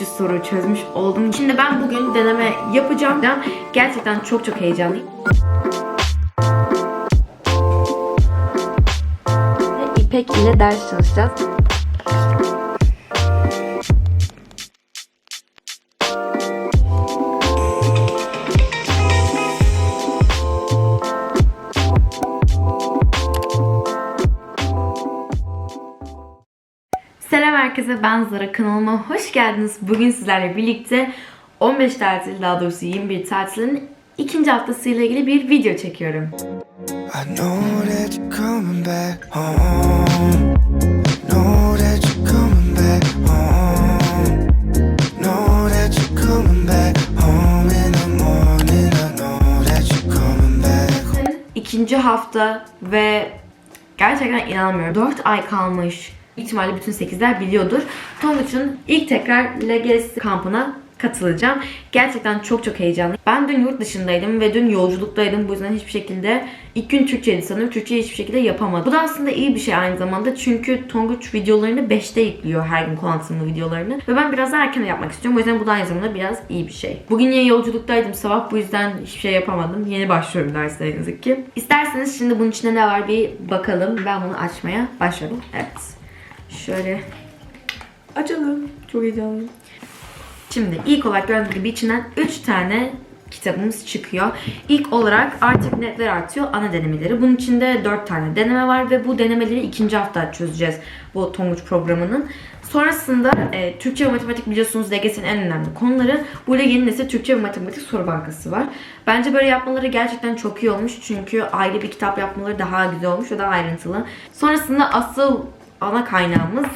300 soru çözmüş oldum. Şimdi ben bugün deneme yapacağım. Gerçekten çok çok heyecanlıyım. İpek ile ders çalışacağız. Herkese ben Zara kanalıma hoş geldiniz. Bugün sizlerle birlikte 15 tatil daha doğrusu 21 tatilin ikinci haftasıyla ilgili bir video çekiyorum. İkinci hafta ve gerçekten inanamıyorum. 4 ay kalmış. İhtimalle bütün 8'ler biliyordur. Tonguç'un ilk tekrar LGS kampına katılacağım. Gerçekten çok çok heyecanlıyım. Ben dün yurt dışındaydım ve dün yolculuktaydım. Bu yüzden hiçbir şekilde ilk gün Türkçeydi sanırım. Türkçeyi hiçbir şekilde yapamadım. Bu da aslında iyi bir şey aynı zamanda. Çünkü Tonguç videolarını 5'te yüklüyor her gün konatımlı videolarını. Ve ben biraz erken yapmak istiyorum. O yüzden bu da aynı zamanda biraz iyi bir şey. Bugün yine yolculuktaydım sabah. Bu yüzden hiçbir şey yapamadım. Yeni başlıyorum derslere yazık ki. İsterseniz şimdi bunun içinde ne var bir bakalım. Ben bunu açmaya başladım. Evet. Şöyle açalım. Çok heyecanlıyım. Şimdi ilk olarak gördüğünüz gibi içinden 3 tane kitabımız çıkıyor. İlk olarak artık netler artıyor ana denemeleri. Bunun içinde 4 tane deneme var ve bu denemeleri ikinci hafta çözeceğiz bu Tonguç programının. Sonrasında e, Türkçe ve matematik biliyorsunuz LGS'nin en önemli konuları. Burada yeni nesil Türkçe ve matematik soru bankası var. Bence böyle yapmaları gerçekten çok iyi olmuş. Çünkü ayrı bir kitap yapmaları daha güzel olmuş ve daha ayrıntılı. Sonrasında asıl ana kaynağımız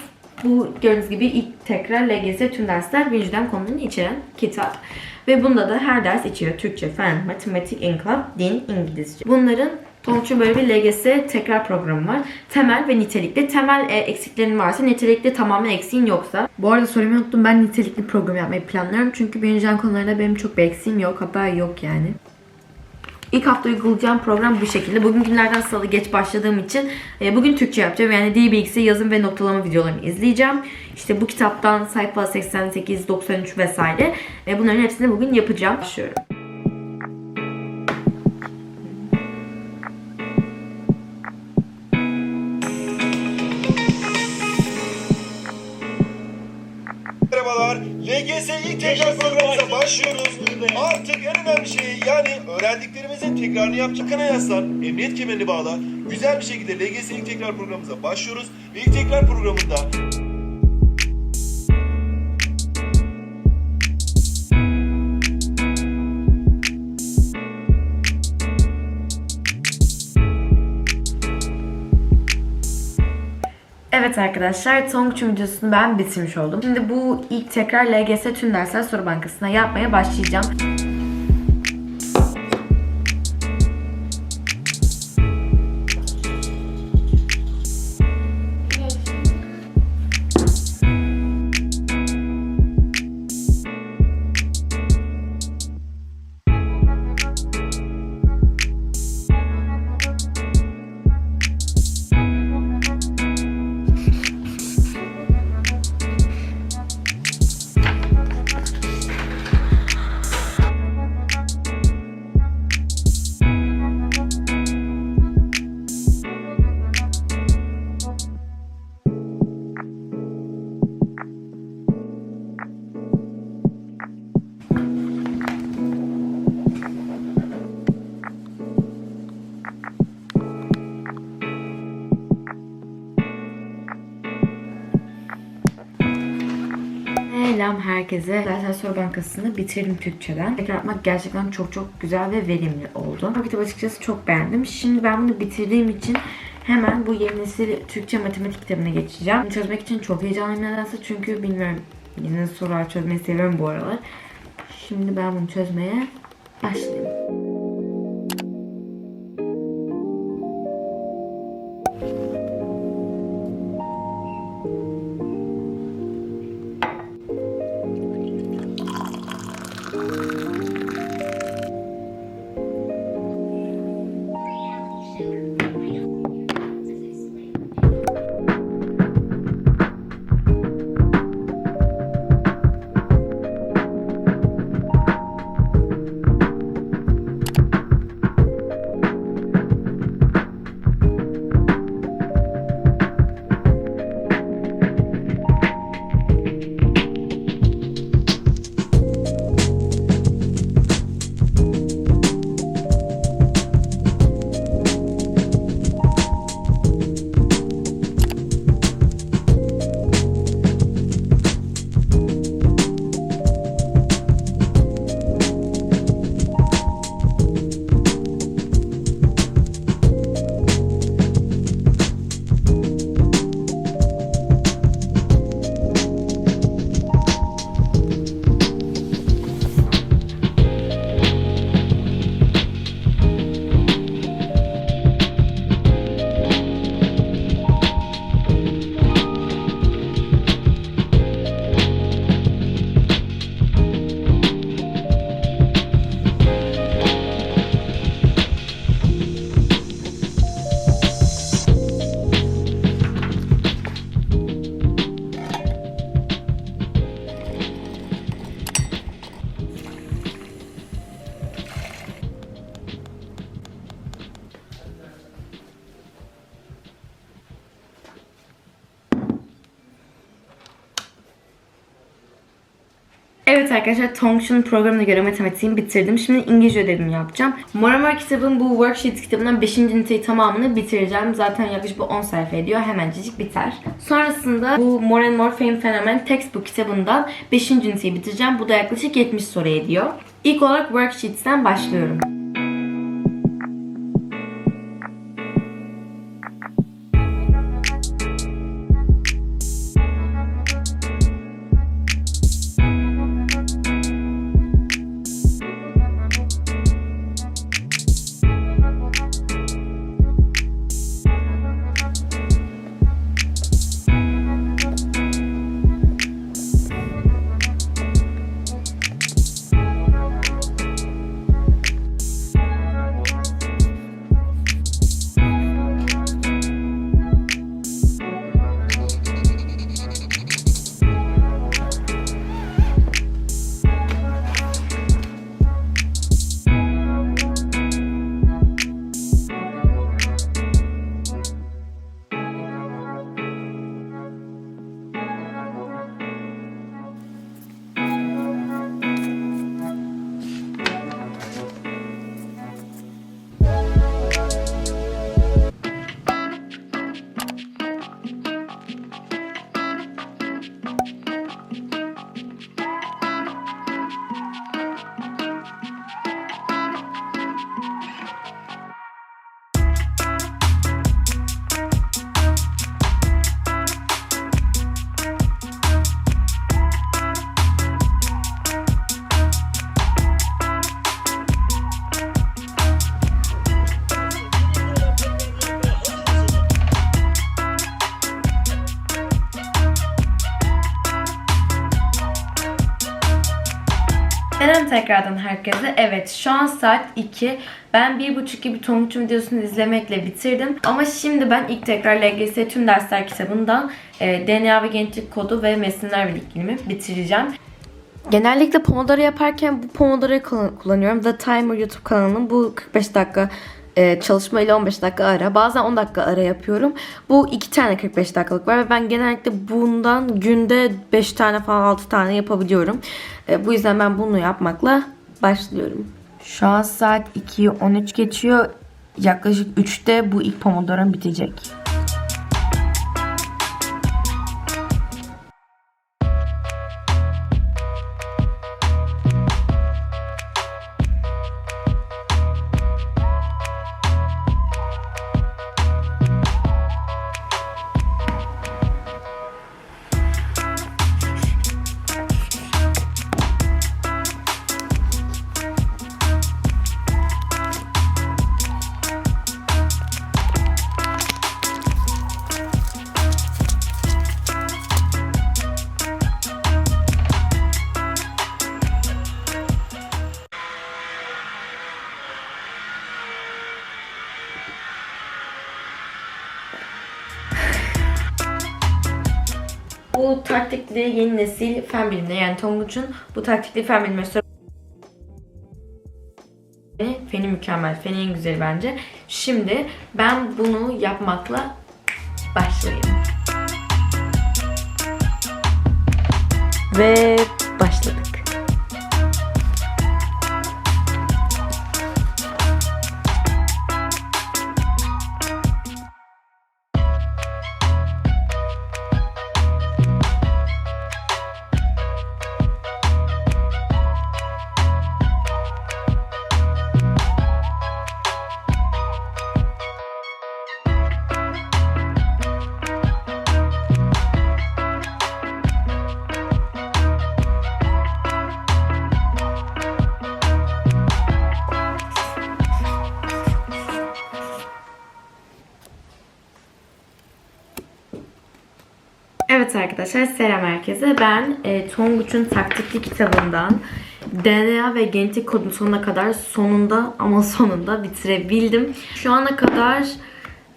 bu gördüğünüz gibi ilk tekrar LGS tüm dersler birinci konularını içeren kitap. Ve bunda da her ders içiyor. Türkçe, fen, matematik, inkılap, din, İngilizce. Bunların Tonguç'un böyle bir LGS tekrar programı var. Temel ve nitelikli. Temel e, eksiklerin varsa, nitelikli tamamen eksiğin yoksa. Bu arada söylemeyi unuttum. Ben nitelikli program yapmayı planlıyorum. Çünkü birinci konularında benim çok bir eksiğim yok. Hatta yok yani. İlk hafta uygulayacağım program bu şekilde. Bugün günlerden salı geç başladığım için e, bugün Türkçe yapacağım. Yani bilgisi, yazım ve noktalama videolarını izleyeceğim. İşte bu kitaptan sayfa 88, 93 vesaire. E, bunların hepsini bugün yapacağım. Başlıyorum. Merhabalar. LGS ilk tekrar programımıza başlıyoruz. Artık en önemli şey yani öğrendiklerimizin tekrarını yapacak. Kana yaslan, emniyet kemerini bağla. Güzel bir şekilde LGS ilk tekrar programımıza başlıyoruz. Ve ilk tekrar programında Evet arkadaşlar Tonguç'un videosunu ben bitirmiş oldum. Şimdi bu ilk tekrar LGS tüm dersler soru bankasına yapmaya başlayacağım. Selam herkese. Zaten soru bankasını bitirdim Türkçeden. Tekrar yapmak gerçekten çok çok güzel ve verimli oldu. Bu kitabı açıkçası çok beğendim. Şimdi ben bunu bitirdiğim için hemen bu yeni nesil Türkçe matematik kitabına geçeceğim. Bunu çözmek için çok heyecanlıyım nedense çünkü bilmiyorum yeni sorular çözmeyi seviyorum bu aralar. Şimdi ben bunu çözmeye başlayayım. Evet arkadaşlar Tongchun programına göre matematiğimi bitirdim. Şimdi İngilizce ödevimi yapacağım. Moramar kitabın bu worksheet kitabından 5. üniteyi tamamını bitireceğim. Zaten yaklaşık bu 10 sayfa ediyor. Hemencik biter. Sonrasında bu More and More Fame Phenomenon Textbook kitabından 5. üniteyi bitireceğim. Bu da yaklaşık 70 soru ediyor. İlk olarak worksheets'ten başlıyorum. Tekrardan herkese. Evet şu an saat 2. Ben 1.30 gibi Tonguç'un videosunu izlemekle bitirdim. Ama şimdi ben ilk tekrar LGS tüm dersler kitabından e, DNA ve genetik kodu ve mesinler birikimimi bitireceğim. Genellikle Pomodoro yaparken bu Pomodoro'yu kullan- kullanıyorum. The Timer YouTube kanalının bu 45 dakika e, çalışma ile 15 dakika ara. Bazen 10 dakika ara yapıyorum. Bu iki tane 45 dakikalık var ve ben genellikle bundan günde 5 tane falan 6 tane yapabiliyorum. E, bu yüzden ben bunu yapmakla başlıyorum. Şu an saat 2'yi 13 geçiyor. Yaklaşık 3'te bu ilk Pomodoro'm bitecek. Taktikli yeni nesil fen bilimleri yani Tonguç'un bu taktikli fen soru- Feni mükemmel. Feni en güzeli bence. Şimdi ben bunu yapmakla başlayayım. Ve Evet arkadaşlar selam herkese. Ben e, Tonguç'un taktikli kitabından DNA ve genetik kodun sonuna kadar sonunda ama sonunda bitirebildim. Şu ana kadar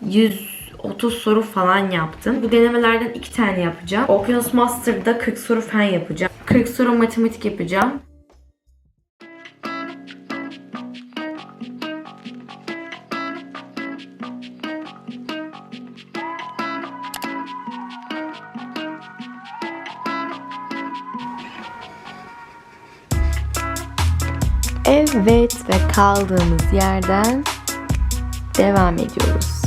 130 soru falan yaptım. Bu denemelerden 2 tane yapacağım. Okyanus Master'da 40 soru fen yapacağım. 40 soru matematik yapacağım. Evet ve kaldığımız yerden devam ediyoruz.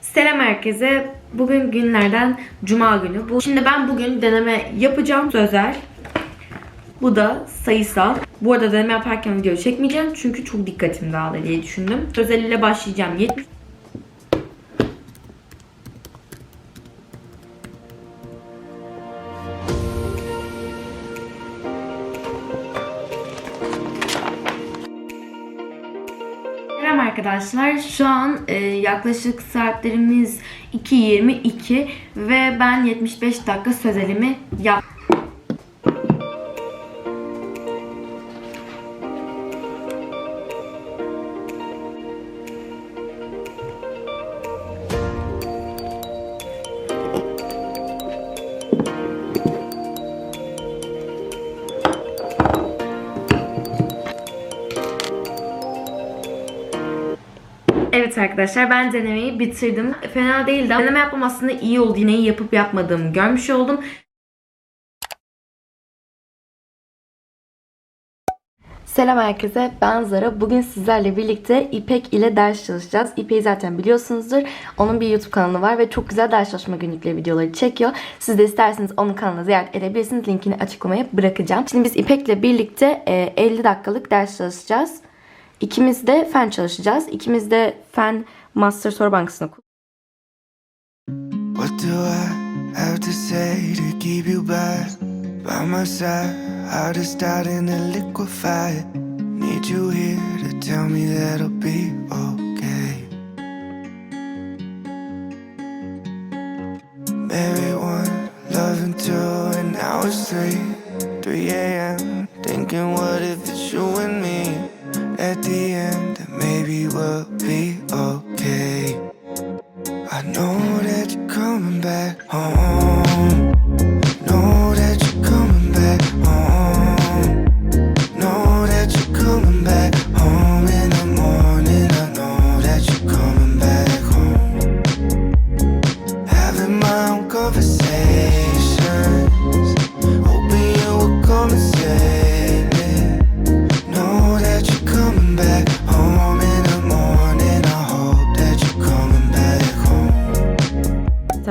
Selam herkese. Bugün günlerden cuma günü. Bu şimdi ben bugün deneme yapacağım sözel. Bu da sayısal. Bu arada deneme yaparken video çekmeyeceğim çünkü çok dikkatim dağılır diye düşündüm. Sözel ile başlayacağım. 70 Selam arkadaşlar. Şu an e, yaklaşık saatlerimiz 2.22 ve ben 75 dakika sözelimi yap. Arkadaşlar ben denemeyi bitirdim. Fena değildi. Deneme yapmam aslında iyi oldu. Neyi yapıp yapmadığımı görmüş oldum. Selam herkese. Ben Zara. Bugün sizlerle birlikte İpek ile ders çalışacağız. İpek'i zaten biliyorsunuzdur. Onun bir YouTube kanalı var ve çok güzel ders çalışma günlükleri videoları çekiyor. Siz de isterseniz onun kanalına ziyaret edebilirsiniz. Linkini açıklamaya bırakacağım. Şimdi biz İpek'le birlikte e, 50 dakikalık ders çalışacağız. İkimiz de fen çalışacağız. İkimiz de fen master soru bankasına What do three, 3 a.m. Thinking, what Having my own conversations. Hoping you will come and save me. Know that you're coming back home in the morning. I hope that you're coming back home.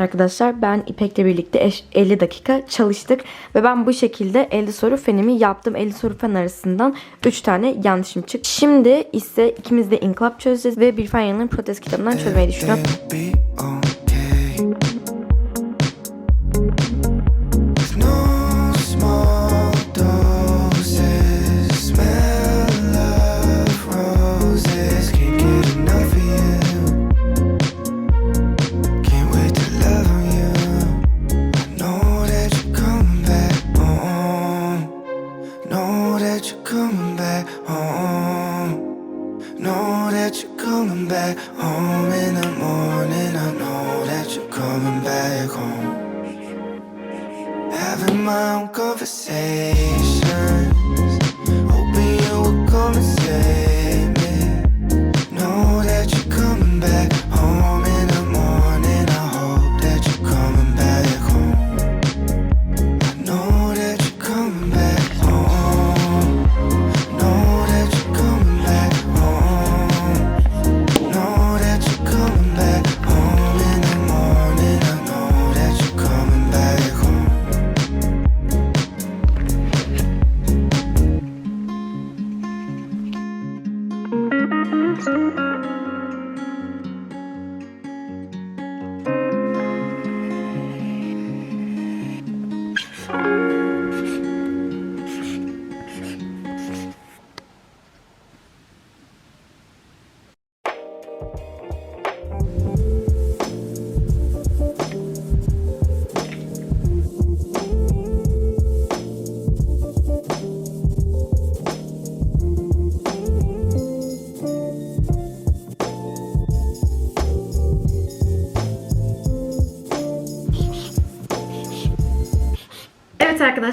Arkadaşlar ben İpek'le birlikte eş- 50 dakika çalıştık ve ben bu şekilde 50 soru fenimi yaptım. 50 soru fen arasından 3 tane yanlışım çıktı. Şimdi ise ikimiz de inkılap çözeceğiz ve bir fen yanının protest kitabından çözmeyi düşünüyorum.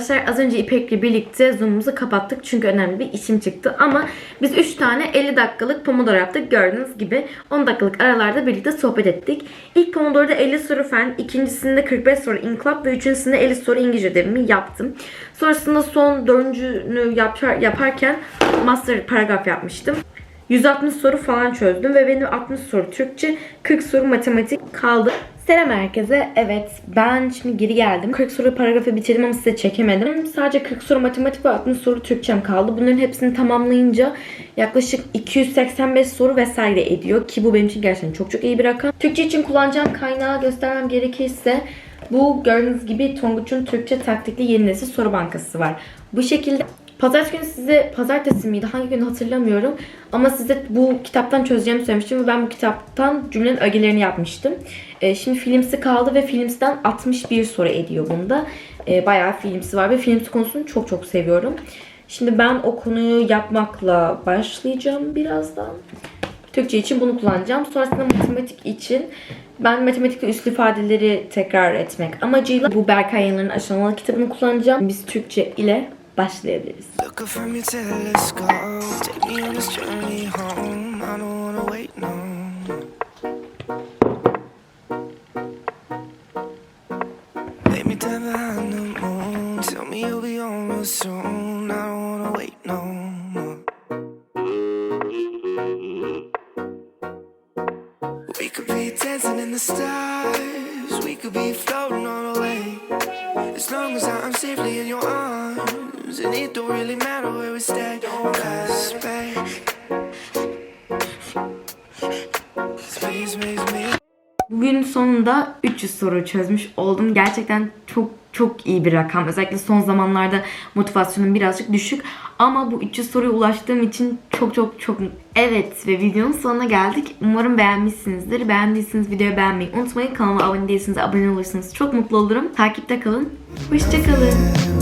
Arkadaşlar az önce İpek'le birlikte Zoom'umuzu kapattık çünkü önemli bir işim çıktı. Ama biz 3 tane 50 dakikalık Pomodoro yaptık gördüğünüz gibi. 10 dakikalık aralarda birlikte sohbet ettik. İlk Pomodoro'da 50 soru fen, ikincisinde 45 soru inkılap ve üçüncüsünde 50 soru İngilizce ödevimi yaptım. Sonrasında son dördüncünü yapar, yaparken master paragraf yapmıştım. 160 soru falan çözdüm ve benim 60 soru Türkçe, 40 soru matematik kaldı. Selam herkese. Evet ben şimdi geri geldim. 40 soru paragrafı bitirdim ama size çekemedim. Sadece 40 soru matematik ve 60 soru Türkçem kaldı. Bunların hepsini tamamlayınca yaklaşık 285 soru vesaire ediyor. Ki bu benim için gerçekten çok çok iyi bir rakam. Türkçe için kullanacağım kaynağı göstermem gerekirse bu gördüğünüz gibi Tonguç'un Türkçe taktikli yeni nesil soru bankası var. Bu şekilde Pazartesi günü size, pazartesi miydi hangi gün hatırlamıyorum. Ama size bu kitaptan çözeceğimi söylemiştim ve ben bu kitaptan cümlenin ögelerini yapmıştım. Ee, şimdi filmsi kaldı ve filmsiden 61 soru ediyor bunda. Ee, bayağı filmsi var ve filmsi konusunu çok çok seviyorum. Şimdi ben o konuyu yapmakla başlayacağım birazdan. Türkçe için bunu kullanacağım. Sonrasında matematik için ben matematik ve üslü ifadeleri tekrar etmek amacıyla bu Berkay Yanlar'ın aşamalı kitabını kullanacağım. Biz Türkçe ile başlayabiliriz. Sonunda 300 soru çözmüş oldum. Gerçekten çok çok iyi bir rakam. Özellikle son zamanlarda motivasyonum birazcık düşük. Ama bu 300 soruya ulaştığım için çok çok çok Evet ve videonun sonuna geldik. Umarım beğenmişsinizdir. Beğendiyseniz videoyu beğenmeyi unutmayın. Kanalıma abone değilseniz abone olursanız çok mutlu olurum. Takipte kalın. Hoşçakalın.